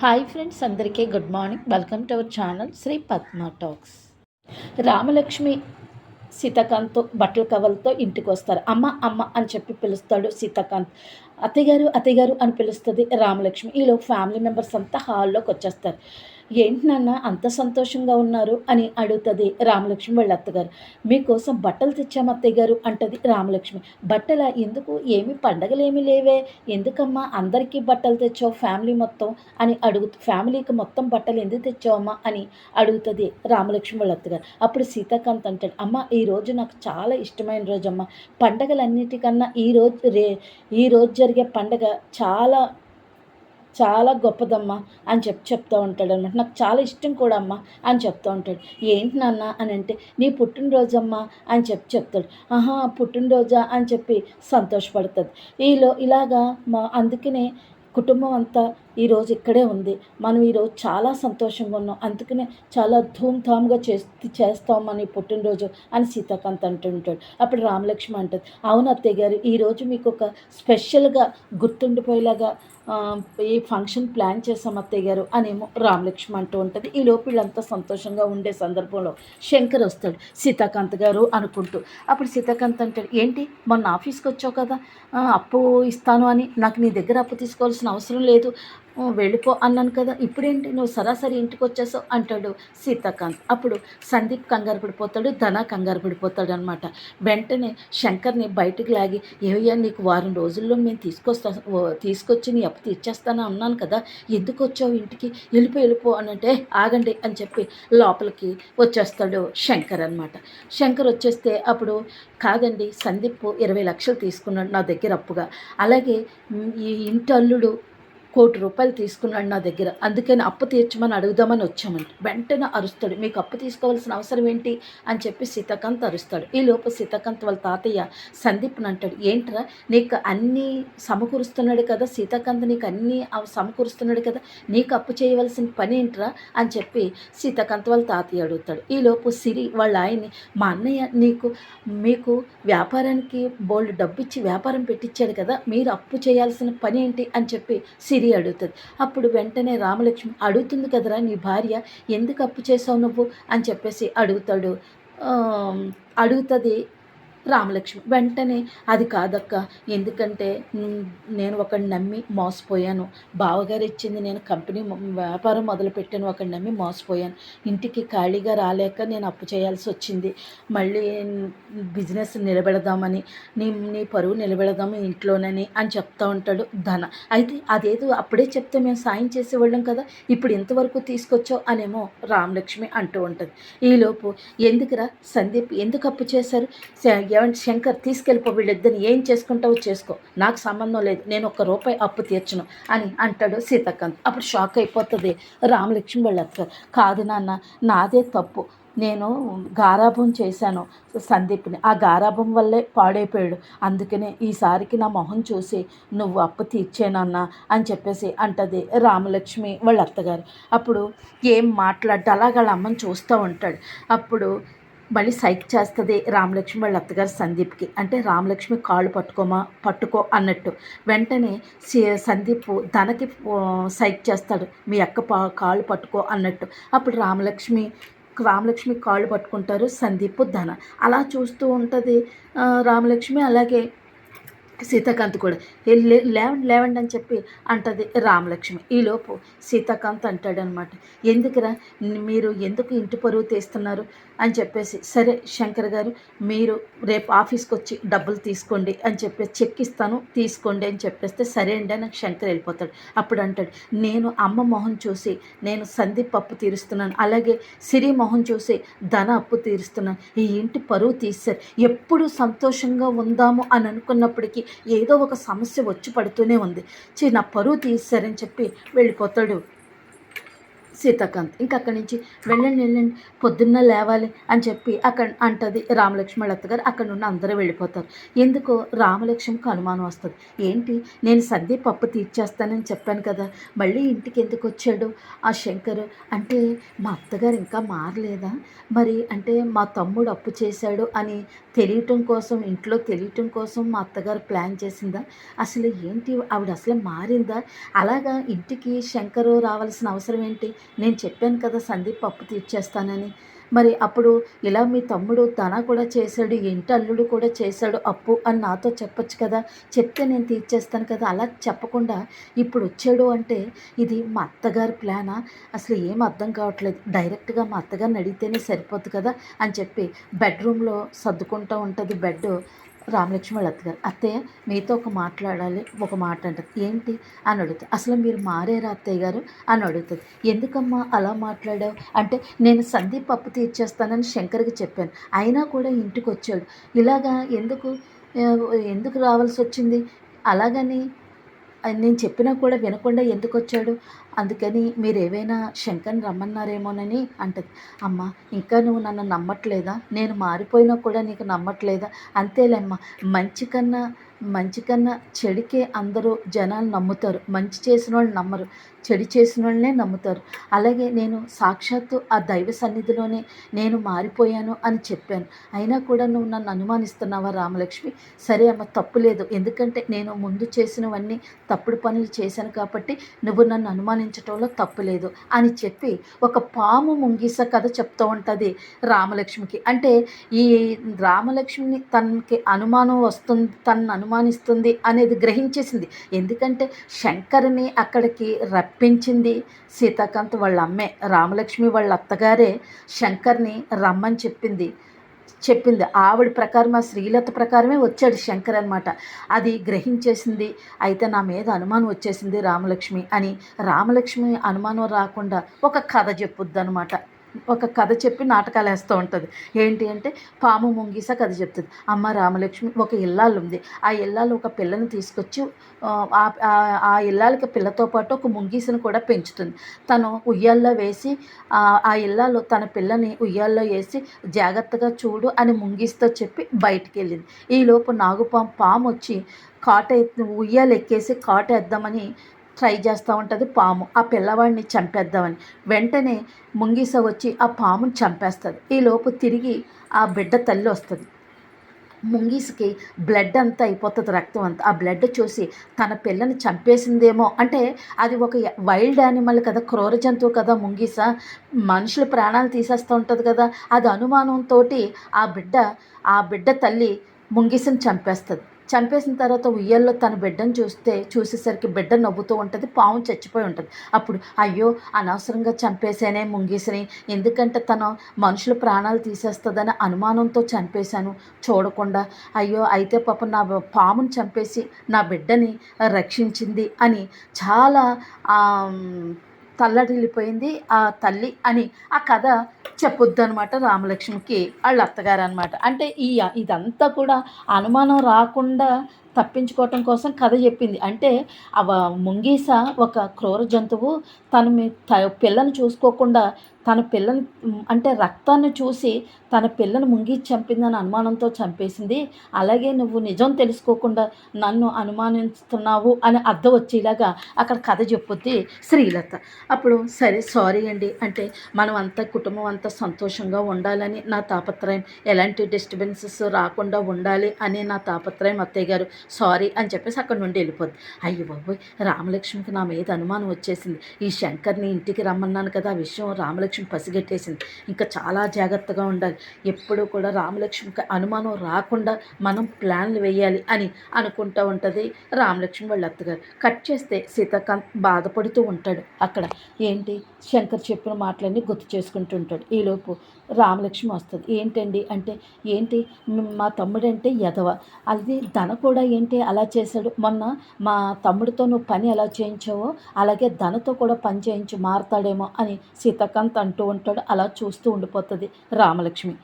Hi friends అందరికీ good morning. Welcome to our channel Sri Padma talks. Ramalakshmi Seethakanth బట్టల కవలతో ఇంటికి వస్తారు. అమ్మ అమ్మ అని చెప్పి పిలుస్తాడు సీతాకాంత్. అత్తయ్య గారు అని పిలుస్తుంది రామలక్ష్మి. ఈలో ఫ్యామిలీ మెంబర్స్ అంతా హాల్లోకి వచ్చేస్తారు. ఏంటి నాన్న అంత సంతోషంగా ఉన్నారు? అని అడుగుతుంది రామలక్ష్మి వాళ్ళ అత్తగారు. మీకోసం బట్టలు తెచ్చాము అత్తయ్య గారు అంటది రామలక్ష్మి. బట్టల? ఎందుకు? ఏమి పండగలేమి లేవే. ఎందుకమ్మా అందరికీ బట్టలు తెచ్చావు ఫ్యామిలీ మొత్తం? అని అడుగు ఫ్యామిలీకి మొత్తం బట్టలు ఎందుకు తెచ్చావమ్మా? అని అడుగుతుంది రామలక్ష్మి వాళ్ళ అత్తగారు. అప్పుడు సీతాకాంత్ అంటాడు అమ్మ ఈ రోజు నాకు చాలా ఇష్టమైన రోజు అమ్మ. పండగలన్నిటికన్నా ఈ రోజు రే ఈ రోజు జరిగే పండగ చాలా చాలా గొప్పదమ్మా అని చెప్పి చెప్తూ ఉంటాడు అనమాట నాకు చాలా ఇష్టం కూడా అమ్మా అని చెప్తూ ఉంటాడు. ఏంటి నాన్న? అని అంటే నీ పుట్టినరోజమ్మా అని చెప్పి చెప్తాడు. ఆహా పుట్టినరోజా అని చెప్పి సంతోషపడుతుంది ఈలో ఇలాగా మా అందుకనే కుటుంబం అంతా ఈరోజు ఇక్కడే ఉంది. మనం ఈరోజు చాలా సంతోషంగా ఉన్నాం. అందుకనే చాలా ధూమ్ధామ్గా చేస్తూ చేస్తాం మన పుట్టినరోజు అని సీతాకాంత్ అంటుంటాడు అప్పుడు రామలక్ష్మి అంటుంది. అవును అత్తయ్య గారు ఈరోజు మీకు ఒక స్పెషల్గా గుర్తుండిపోయేలాగా ఈ ఫంక్షన్ ప్లాన్ చేసాం అత్తయ్య గారు అనేమో రామలక్ష్మి అంటూ ఉంటుంది. ఈ లోపు వీళ్ళంతా సంతోషంగా ఉండే సందర్భంలో శంకర్ వస్తాడు సీతాకాంత్ గారు అనుకుంటూ. అప్పుడు సీతాకాంత్ అంటాడు ఏంటి? మొన్న ఆఫీస్కి వచ్చావు కదా? అప్పు ఇస్తాను అని. నాకు నీ దగ్గర అప్పు తీసుకోవాల్సిన అవసరం లేదు. వెళ్ళిపో అన్నాను కదా. ఇప్పుడేంటి నువ్వు సరాసరి ఇంటికి వచ్చేసావు? అంటాడు సీతాకాంత్. అప్పుడు సందీప్ కంగారు పడిపోతాడు ధన కంగారు పడిపోతాడు అనమాట వెంటనే శంకర్ని బయటకు లాగి ఏవయ్యా నీకు వారం రోజుల్లో మేము తీసుకొస్తా తీసుకొచ్చి నీ అప్పు తీర్చేస్తాను అన్నాను కదా. ఎందుకు వచ్చావు ఇంటికి? వెళ్ళిపో వెళ్ళిపో అనంటే ఆగండి అని చెప్పి లోపలికి వచ్చేస్తాడు శంకర్ అనమాట శంకర్ వచ్చేస్తే అప్పుడు కాదండి సందీప్ ఇరవై లక్షలు తీసుకున్నాడు నా దగ్గర అప్పుగా. అలాగే ఈ ఇంటి అల్లుడు కోటి రూపాయలు తీసుకున్నాడు నా దగ్గర. అందుకని అప్పు తీర్చమని అడుగుదామని వచ్చామండి. వెంటనే అరుస్తాడు. మీకు అప్పు తీసుకోవాల్సిన అవసరం ఏంటి? అని చెప్పి సీతాకాంత్ అరుస్తాడు. ఈ లోపు సీతాకాంత్ వాళ్ళ తాతయ్య సందీప్ని అంటాడు. ఏంట్రా? నీకు అన్నీ సమకూరుస్తున్నాడు కదా. సీతాకాంత్ నీకు అన్నీ సమకూరుస్తున్నాడు కదా. నీకు అప్పు చేయవలసిన పని ఏంట్రా? అని చెప్పి సీతాకాంత్ వాళ్ళ తాతయ్య అడుగుతాడు. ఈ లోపు సిరి వాళ్ళ ఆయన్ని మా అన్నయ్య నీకు మీకు వ్యాపారానికి బోల్డ్ డబ్బు ఇచ్చి వ్యాపారం పెట్టించాడు కదా. మీరు అప్పు చేయాల్సిన పని ఏంటి? అని చెప్పి సిరి ఇది అడుగుతుంది. అప్పుడు వెంటనే రామలక్ష్మి అడుగుతుంది కదరా నీ భార్య ఎందుకు అప్పు చేసావు నువ్వు? అని చెప్పేసి అడుగుతాడు. అడుగుతుంది రామలక్ష్మి. వెంటనే అది కాదక్క ఎందుకంటే నేను ఒకడిని నమ్మి మోసపోయాను. బావగారు ఇచ్చింది నేను కంపెనీ వ్యాపారం మొదలుపెట్టాను ఒకడిని నమ్మి మోసపోయాను. ఇంటికి ఖాళీగా రాలేక నేను అప్పు చేయాల్సి వచ్చింది. మళ్ళీ బిజినెస్ నిలబెడదామని నీ నీ పరువు నిలబెడదాము ఇంట్లోనని అని చెప్తా ఉంటాడు ధన. అయితే అదేదో అప్పుడే చెప్తే మేము సాయం చేసేవాళ్ళం కదా ఇప్పుడు ఇంతవరకు తీసుకొచ్చావు అనేమో రామలక్ష్మి అంటూ ఉంటుంది. ఈలోపు ఎందుకురా సందీప్ ఎందుకు అప్పు చేశారు? ఏమంటే శంకర్ తీసుకెళ్ళిపో వీళ్ళిద్దరిని. ఏం చేసుకుంటావో చేసుకో. నాకు సంబంధం లేదు. నేను ఒక్క రూపాయి అప్పు తీర్చను అని అంటాడు సీతాకాంత్. అప్పుడు షాక్ అయిపోతుంది. రామలక్ష్మి వాళ్ళ అత్తగారు. కాదు నాన్న నాదే తప్పు. నేను గారాభం చేశాను సందీప్ని. ఆ గారాభం వల్లే పాడైపోయాడు. అందుకనే ఈసారికి నా మొహం చూసి నువ్వు అప్పు తీర్చేనన్నా అని చెప్పేసి అంటది రామలక్ష్మి వాళ్ళ అత్తగారు. అప్పుడు ఏం మాట్లాడ్డా? అలాగ వాళ్ళ అమ్మని చూస్తూ ఉంటాడు. అప్పుడు మళ్ళీ సైక్ చేస్తుంది రామలక్ష్మి వాళ్ళ అత్తగారు సందీప్కి. అంటే రామలక్ష్మి కాళ్ళు పట్టుకోమా పట్టుకో అన్నట్టు. వెంటనే సందీప్ ధనకి సైక్ చేస్తాడు. మీ అక్క పా కాళ్ళు పట్టుకో అన్నట్టు. అప్పుడు రామలక్ష్మి రామలక్ష్మి కాళ్ళు పట్టుకుంటారు సందీప్ ధన. అలా చూస్తూ ఉంటుంది రామలక్ష్మి. అలాగే సీతాకాంత్ కూడా. లేవండి లేవండి అని చెప్పి అంటది రామలక్ష్మి. ఈలోపు సీతాకాంత్ అంటాడనమాట. ఎందుకురా మీరు ఎందుకు ఇంటి పరువు తీస్తున్నారు? అని చెప్పేసి సరే శంకర్ గారు మీరు రేపు ఆఫీస్కి వచ్చి డబ్బులు తీసుకోండి అని చెప్పేసి చెక్ ఇస్తాను తీసుకోండి అని చెప్పేస్తే సరే అండి అని శంకర్ వెళ్ళిపోతాడు. అప్పుడు అంటాడు నేను అమ్మ మొహం చూసి నేను సందీప్ అప్పు తీరుస్తున్నాను. అలాగే సిరి మొహం చూసి ధన అప్పు తీరుస్తున్నాను. ఈ ఇంటి పరువు తీశారు ఎప్పుడు సంతోషంగా ఉందాము అని అనుకున్నప్పటికీ ఏదో ఒక సమస్య వచ్చి పడుతూనే ఉంది. చి నా పరువు తీశారని చెప్పి వెళ్ళిపోతాడు. సీతాకాంత్. ఇంకా అక్కడి నుంచి వెళ్ళండి వెళ్ళండి పొద్దున్న లేవాలి అని చెప్పి అక్కడ అంటది రామలక్ష్మణ్ అత్తగారు అక్కడ నుండి అందరూ వెళ్ళిపోతారు. ఎందుకో రామలక్ష్మికి అనుమానం వస్తుంది. ఏంటి? నేను సందీప్ పప్పు తీర్చేస్తానని చెప్పాను కదా. మళ్ళీ ఇంటికి ఎందుకు వచ్చాడు ఆ శంకర్? అంటే మా అత్తగారు ఇంకా మారలేదా? మరి అంటే మా తమ్ముడు అప్పు చేశాడు అని తెలియటం కోసం ఇంట్లో తెలియటం కోసం మా అత్తగారు ప్లాన్ చేసిందా? అసలు ఏంటి? ఆవిడ అసలు మారిందా? అలాగా ఇంటికి శంకరు రావాల్సిన అవసరం ఏంటి? నేను చెప్పాను కదా సందీప్ అప్పు తీర్చేస్తానని. మరి అప్పుడు ఇలా మీ తమ్ముడు తన కూడా చేశాడు ఇంటి అల్లుడు కూడా చేశాడు అప్పు అని నాతో చెప్పొచ్చు కదా. చెప్తే నేను తీర్చేస్తాను కదా. అలా చెప్పకుండా ఇప్పుడు వచ్చాడు అంటే ఇది మా అత్తగారి ప్లానా? అసలు ఏం అర్థం కావట్లేదు. డైరెక్ట్గా మా అత్తగారిని అడిగితేనే సరిపోద్ది కదా అని చెప్పి బెడ్రూమ్లో సర్దుకుంటూ ఉంటుంది బెడ్ రామలక్ష్మి వాళ్ళ అత్తగారు. అత్తయ్య మీతో ఒక మాట్లాడాలి ఒక మాట అంటారు ఏంటి? అని అడుగుతుంది. అసలు మీరు మారేరా అత్తయ్య గారు? అని అడుగుతుంది. ఎందుకమ్మా అలా మాట్లాడావు? అంటే నేను సందీప్ అప్పు తీర్చేస్తానని శంకర్కి చెప్పాను. అయినా కూడా ఇంటికి వచ్చాడు ఇలాగా ఎందుకు ఎందుకు రావాల్సి వచ్చింది అలాగని నేను చెప్పినా కూడా వినకుండా ఎందుకు వచ్చాడు అందుకని మీరు ఏవైనా శంకర్ని రమ్మన్నారేమోనని అంటది. అమ్మ ఇంకా నువ్వు నన్ను నమ్మట్లేదా? నేను మారిపోయినా కూడా నీకు నమ్మట్లేదా? అంతేలేమ్మా మంచి కన్నా మంచి కన్నా చెడుకే అందరూ జనాలు నమ్ముతారు. మంచి చేసిన వాళ్ళు నమ్మరు. చెడు చేసిన వాళ్ళనే నమ్ముతారు. అలాగే నేను సాక్షాత్తు ఆ దైవ సన్నిధిలోనే నేను మారిపోయాను అని చెప్పాను. అయినా కూడా నువ్వు నన్ను అనుమానిస్తున్నావా రామలక్ష్మి? సరే అమ్మ తప్పు లేదు. ఎందుకంటే నేను ముందు చేసినవన్నీ తప్పుడు పనులు చేశాను కాబట్టి నువ్వు నన్ను అనుమానించటంలో తప్పు లేదు అని చెప్పి ఒక పాము ముంగీస కథ చెప్తూ ఉంటుంది రామలక్ష్మికి. అంటే ఈ రామలక్ష్మిని తనకి అనుమానం వస్తుంది తనను అనుమానిస్తుంది అనేది గ్రహించేసింది. ఎందుకంటే శంకర్ని అక్కడికి రప్పించింది సీతాకాంత్ వాళ్ళ అమ్మే. రామలక్ష్మి వాళ్ళ అత్తగారే శంకర్ని రమ్మని చెప్పింది. చెప్పింది. ఆవిడ ప్రకారం ఆ శ్రీలత ప్రకారమే వచ్చాడు శంకర్ అనమాట అది గ్రహించేసింది. అయితే నా మీద అనుమానం వచ్చేసింది రామలక్ష్మి అని రామలక్ష్మి అనుమానం రాకుండా ఒక కథ చెప్పుద్ది అనమాట ఒక కథ చెప్పి నాటకాలు వేస్తూ ఉంటుంది. ఏంటి అంటే పాము ముంగీస కథ చెప్తుంది. అమ్మ రామలక్ష్మి ఒక ఇల్లాలు ఉంది. ఆ ఇల్లాలు ఒక పిల్లని తీసుకొచ్చి ఆ, ఇల్లాలకి పిల్లతో పాటు ఒక ముంగీసను కూడా పెంచుతుంది. తను ఉయ్యాల్లో వేసి ఆ ఇల్లాలు తన పిల్లని ఉయ్యాల్లో వేసి జాగ్రత్తగా చూడు అని ముంగీస్తో చెప్పి బయటికి వెళ్ళింది. ఈలోపు నాగుపాము పాము వచ్చి కాట ఉయ్యాలు ఎక్కేసి కాట వేద్దామని ట్రై చేస్తూ ఉంటుంది పాము. ఆ పిల్లవాడిని చంపేద్దామని. వెంటనే ముంగిస వచ్చి ఆ పాముని చంపేస్తుంది. ఈలోపు తిరిగి ఆ బిడ్డ తల్లి వస్తుంది. ముంగీస్కి బ్లడ్ అంతా అయిపోతుంది రక్తం అంతా. ఆ బ్లడ్ చూసి తన పిల్లని చంపేసిందేమో అంటే అది ఒక వైల్డ్ యానిమల్ కదా క్రూర జంతువు కదా ముంగీస. మనుషుల ప్రాణాలు తీసేస్తూ ఉంటుంది కదా. అది అనుమానంతో ఆ బిడ్డ ఆ బిడ్డ తల్లి ముంగీసని చంపేస్తుంది. చంపేసిన తర్వాత ఉయ్యల్లో తన బిడ్డను చూస్తే చూసేసరికి బిడ్డ నవ్వుతూ ఉంటుంది పాము చచ్చిపోయి ఉంటుంది. అప్పుడు అయ్యో అనవసరంగా చంపేసానే ముంగీసని. ఎందుకంటే తను మనుషుల ప్రాణాలు తీసేస్తుందని అనుమానంతో చంపేశాను. చూడకుండా అయ్యో అయితే పాపం నా పామును చంపేసి నా బిడ్డని రక్షించింది అని చాలా తల్లడిల్లిపోయింది ఆ తల్లి అని ఆ కథ చెప్పొద్దు అనమాట రామలక్ష్మికి వాళ్ళ అత్తగారు అనమాట అంటే ఈ ఇదంతా కూడా అనుమానం రాకుండా తప్పించుకోవటం కోసం కథ చెప్పింది. అంటే అవ ముంగీస ఒక క్రూర జంతువు తన మీ త చూసుకోకుండా తన పిల్లని అంటే రక్తాన్ని చూసి తన పిల్లని ముంగి చంపిందని అనుమానంతో చంపేసింది. అలాగే నువ్వు నిజం తెలుసుకోకుండా నన్ను అనుమానిస్తున్నావు అని అర్థం వచ్చేలాగా అక్కడ కథ చెప్పుద్ది శ్రీలత. అప్పుడు సరే సారీ అండి. అంటే మనం అంతా కుటుంబం అంతా సంతోషంగా ఉండాలని నా తాపత్రయం ఎలాంటి డిస్టర్బెన్సెస్ రాకుండా ఉండాలి అని నా తాపత్రయం అత్తయ్య గారు సారీ అని చెప్పేసి అక్కడ నుండి వెళ్ళిపోద్ది. అయ్యో బాబోయ్ రామలక్ష్మికి నా మీద అనుమానం వచ్చేసింది. ఈ శంకర్ని ఇంటికి రమ్మన్నాను కదా ఆ విషయం రామలక్ష్మి పసిగట్టేసింది. ఇంకా చాలా జాగ్రత్తగా ఉండాలి. ఎప్పుడూ కూడా రామలక్ష్మికి అనుమానం రాకుండా మనం ప్లాన్లు వేయాలి అని అనుకుంటూ ఉంటుంది రామలక్ష్మి వాళ్ళ అత్తగారు. కట్ చేస్తే సీతాకాంత్ బాధపడుతూ ఉంటాడు అక్కడ. ఏంటి? శంకర్ చెప్పిన మాటలన్నీ గుర్తు చేసుకుంటూ ఉంటాడు ఈలోపు రామలక్ష్మి వస్తుంది. ఏంటండి? అంటే ఏంటి? మా తమ్ముడంటే ఎదవ అది ధన కూడా ఏంటి? అలా చేశాడు. మొన్న మా తమ్ముడితో నువ్వు పని ఎలా చేయించావో అలాగే ధనతో కూడా పని చేయించి మారతాడేమో అని సీతాకాంత్ అంటూ ఉంటాడు. అలా చూస్తూ ఉండిపోతుంది రామలక్ష్మి.